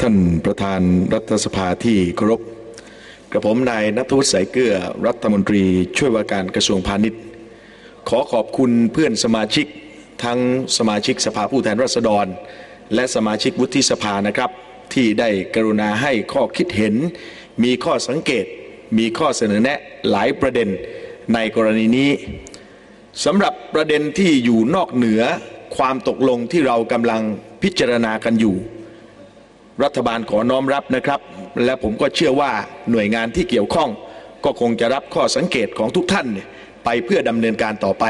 ท่านประธานรัฐสภาที่เคารพกระผมนายนัทวุฒิสายเกลือรัฐมนตรีช่วยว่าการกระทรวงพาณิชย์ ขอขอบคุณเพื่อนสมาชิกทั้งสมาชิกสภาผู้แทนราษฎร และสมาชิกวุฒิสภานะครับ ที่ได้กรุณาให้ข้อคิดเห็น มีข้อสังเกต มีข้อเสนอแนะหลายประเด็นในกรณีนี้สำหรับประเด็นที่อยู่นอกเหนือความตกลงที่เรากำลังพิจารณากันอยู่ รัฐบาลขอน้อมรับนะครับ และผมก็เชื่อว่าหน่วยงานที่เกี่ยวข้อง ก็คงจะรับข้อสังเกตของทุกท่านไปเพื่อดำเนินการต่อไป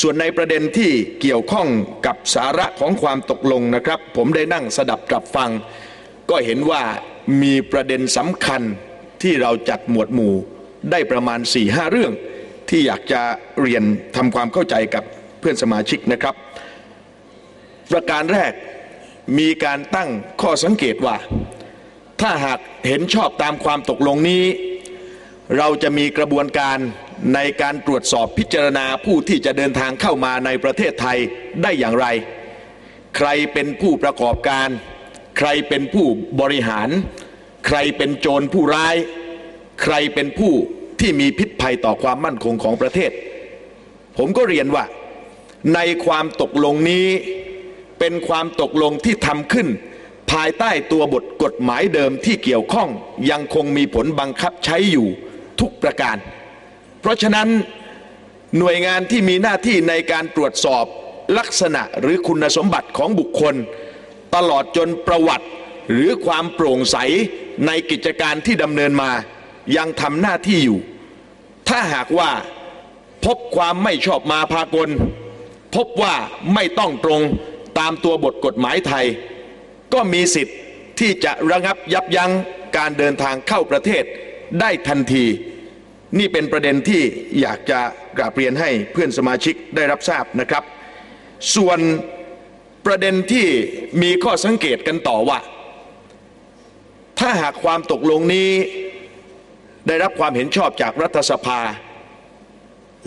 ส่วนในประเด็นที่เกี่ยวข้องกับสาระของความตกลงนะครับ ผมได้นั่งสดับกลับฟัง ก็เห็นว่ามีประเด็นสำคัญที่เราจัดหมวดหมู่ได้ประมาณ4ี่ห้าเรื่อง ที่อยากจะเรียนทำความเข้าใจกับเพื่อนสมาชิกนะครับ ประการแรก มีการตั้งข้อสังเกตว่า ถ้าหากเห็นชอบตามความตกลงนี้ เราจะมีกระบวนการในการตรวจสอบพิจารณาผู้ที่จะเดินทางเข้ามาในประเทศไทยได้อย่างไร ใครเป็นผู้ประกอบการ ใครเป็นผู้บริหาร ใครเป็นโจรผู้ร้าย ใครเป็นผู้ที่มีพิษภัยต่อความมั่นคงของประเทศ ผมก็เรียนว่าในความตกลงนี้ เป็นความตกลงที่ทำขึ้น ภายใต้ตัวบทกฎหมายเดิมที่เกี่ยวข้องยังคงมีผลบังคับใช้อยู่ทุกประการ เพราะฉะนั้นหน่วยงานที่มีหน้าที่ในการตรวจสอบลักษณะหรือคุณสมบัติของบุคคล ตลอดจนประวัติ หรือความโปร่งใสในกิจการที่ดำเนินมา ยังทำหน้าที่อยู่ ถ้าหากว่าพบความไม่ชอบมาพากล พบว่าไม่ต้องตรง ตามตัวบทกฎหมายไทย ก็มีสิทธิ์ที่จะระงับยับยั้งการเดินทางเข้าประเทศได้ทันที นี่เป็นประเด็นที่อยากจะกราบเรียนให้เพื่อนสมาชิกได้รับทราบนะครับ ส่วนประเด็นที่มีข้อสังเกตกันต่อว่า ถ้าหากความตกลงนี้ได้รับความเห็นชอบจากรัฐสภา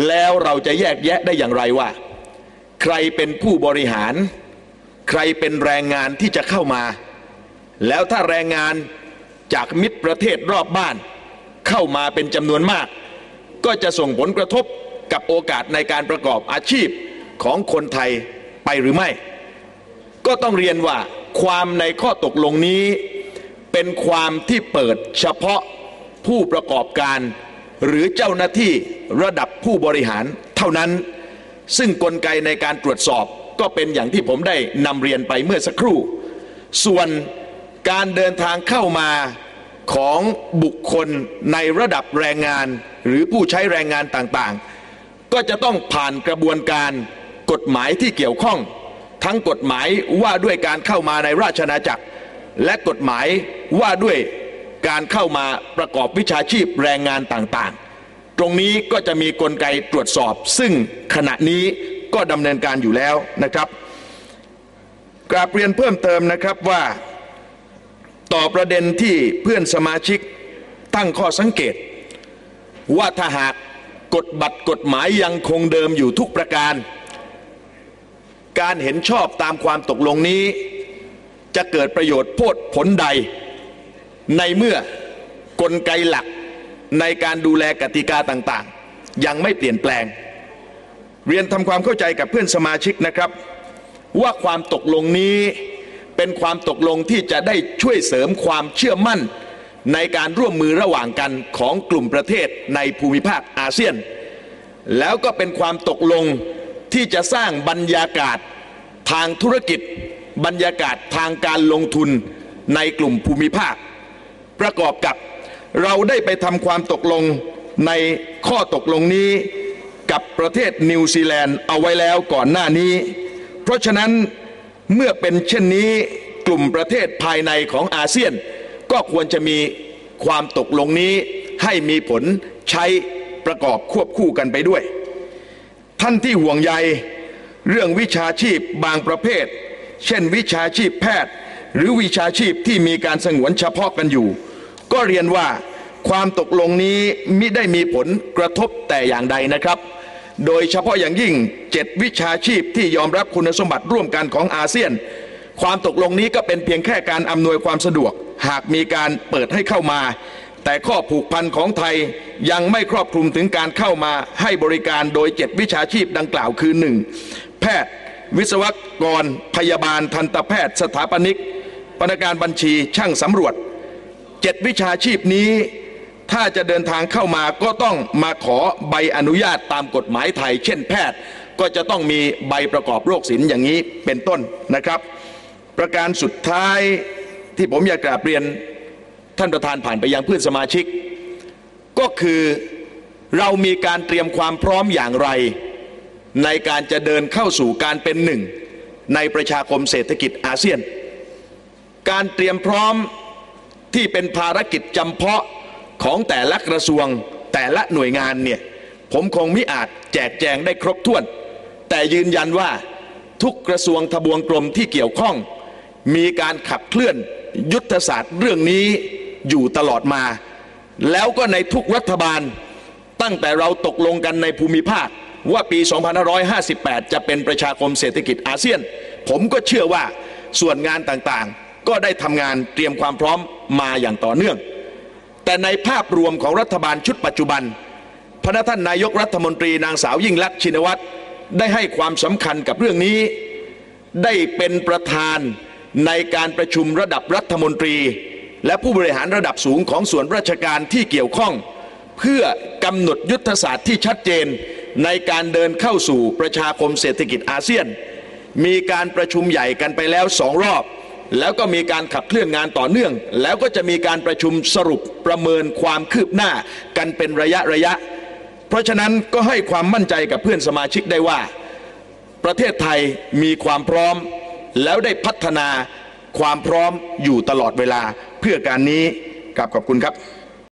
แล้วเราจะแยกแยะได้อย่างไรว่า ใครเป็นผู้บริหาร ใครเป็นแรงงานที่จะเข้ามา แล้วถ้าแรงงานจากมิตรประเทศรอบบ้าน เข้ามาเป็นจำนวนมาก ก็จะส่งผลกระทบกับโอกาสในการประกอบอาชีพของคนไทยไปหรือไม่ ก็ต้องเรียนว่าความในข้อตกลงนี้ เป็นความที่เปิดเฉพาะผู้ประกอบการ หรือเจ้าหน้าที่ระดับผู้บริหารเท่านั้น ซึ่งกลไกในการตรวจสอบ ก็เป็นอย่างที่ผมได้นำเรียนไปเมื่อสักครู่ ส่วนการเดินทางเข้ามาของบุคคลในระดับแรงงาน หรือผู้ใช้แรงงานต่างๆ ก็จะต้องผ่านกระบวนการกฎหมายที่เกี่ยวข้อง ทั้งกฎหมายว่าด้วยการเข้ามาในราชนาจักร และกฎหมายว่าด้วยการเข้ามาประกอบวิชาชีพแรงงานต่างๆ ตรงนี้ก็จะมีกลไกตรวจสอบ ซึ่งขณะนี้ ก็ดำเนินการอยู่แล้วนะครับกราบเรียนเพิ่มเติมนะครับว่าต่อประเด็นที่เพื่อนสมาชิกตั้งข้อสังเกต ว่าถ้าหากกฎบัตรกฎหมายยังคงเดิมอยู่ทุกประการ การเห็นชอบตามความตกลงนี้ จะเกิดประโยชน์โพดผลใด ในเมื่อกลไกหลักในการดูแลกติกาต่างๆ ยังไม่เปลี่ยนแปลง เรียนทำความเข้าใจกับเพื่อนสมาชิกนะครับ ว่าความตกลงนี้เป็นความตกลงที่จะได้ช่วยเสริมความเชื่อมั่น ในการร่วมมือระหว่างกันของกลุ่มประเทศในภูมิภาคอาเซียน แล้วก็เป็นความตกลงที่จะสร้างบรรยากาศทางธุรกิจ บรรยากาศทางการลงทุนในกลุ่มภูมิภาค ประกอบกับเราได้ไปทำความตกลงในข้อตกลงนี้ กับประเทศนิวซีแลนด์เอาไว้แล้วก่อนหน้านี้ เพราะฉะนั้นเมื่อเป็นเช่นนี้กลุ่มประเทศภายในของอาเซียน ก็ควรจะมีความตกลงนี้ให้มีผลใช้ประกอบควบคู่กันไปด้วย ท่านที่ห่วงใยเรื่องวิชาชีพบางประเภท เช่นวิชาชีพแพทย์ หรือวิชาชีพที่มีการสงวนเฉพาะกันอยู่ ก็เรียนว่าความตกลงนี้มิได้มีผลกระทบแต่อย่างใดนะครับ โดยเฉพาะอย่างยิ่งเจ็ดวิชาชีพที่ยอมรับคุณสมบัติร่วมกันของอาเซียน ความตกลงนี้ก็เป็นเพียงแค่การอำนวยความสะดวก หากมีการเปิดให้เข้ามา แต่ข้อผูกพันของไทยยังไม่ครอบคลุมถึงการเข้ามาให้บริการโดยเจ็ดวิชาชีพดังกล่าวคือ 1. แพทย์ วิศวกร พยาบาล ทันตแพทย์ สถาปนิกพนักงานบัญชีช่างสำรวจเจ็ดวิชาชีพนี้ ถ้าจะเดินทางเข้ามาก็ต้องมาขอใบอนุญาตตามกฎหมายไทย เช่นแพทย์ก็จะต้องมีใบประกอบโรคศิลป์อย่างนี้เป็นต้นนะครับ ประการสุดท้ายที่ผมอยากกราบเรียนท่านประธานผ่านไปยังเพื่อนสมาชิก ก็คือเรามีการเตรียมความพร้อมอย่างไร ในการจะเดินเข้าสู่การเป็นหนึ่ง ในประชาคมเศรษฐกิจอาเซียน การเตรียมพร้อมที่เป็นภารกิจจำเพาะ ของแต่ละกระทรวงแต่ละหน่วยงานเนี่ยผมคงไมิอาจแจกแจงได้ครบถ้วน แต่ยืนยันว่าทุกกระทรวงทบวงกรมที่เกี่ยวข้อง มีการขับเคลื่อนยุทธศาสตร์เรื่องนี้อยู่ตลอดมา แล้วก็ในทุกรัฐบาล ตั้งแต่เราตกลงกันในภูมิภาคว่าปี 2558 จะเป็นประชาคมเศรษฐกิจอาเซียน ผมก็เชื่อว่าส่วนงานต่างๆ ก็ได้ทำงานเตรียมความพร้อมมาอย่างต่อเนื่อง แต่ในภาพรวมของรัฐบาลชุดปัจจุบัน พระท่านนายกรัฐมนตรีนางสาวยิ่งลักษณ์ชินวัตรได้ให้ความสำคัญกับเรื่องนี้ ได้เป็นประธานในการประชุมระดับรัฐมนตรี และผู้บริหารระดับสูงของส่วนราชการที่เกี่ยวข้อง เพื่อกำหนดยุทธศาสตร์ที่ชัดเจนในการเดินเข้าสู่ประชาคมเศรษฐกิจอาเซียน มีการประชุมใหญ่กันไปแล้วสองรอบ แล้วก็มีการขับเคลื่อนงานต่อเนื่อง แล้วก็จะมีการประชุมสรุปประเมินความคืบหน้ากันเป็นระยะระยะ เพราะฉะนั้นก็ให้ความมั่นใจกับเพื่อนสมาชิกได้ว่า ประเทศไทยมีความพร้อม แล้วได้พัฒนาความพร้อมอยู่ตลอดเวลาเพื่อการนี้กับขอบคุณครับ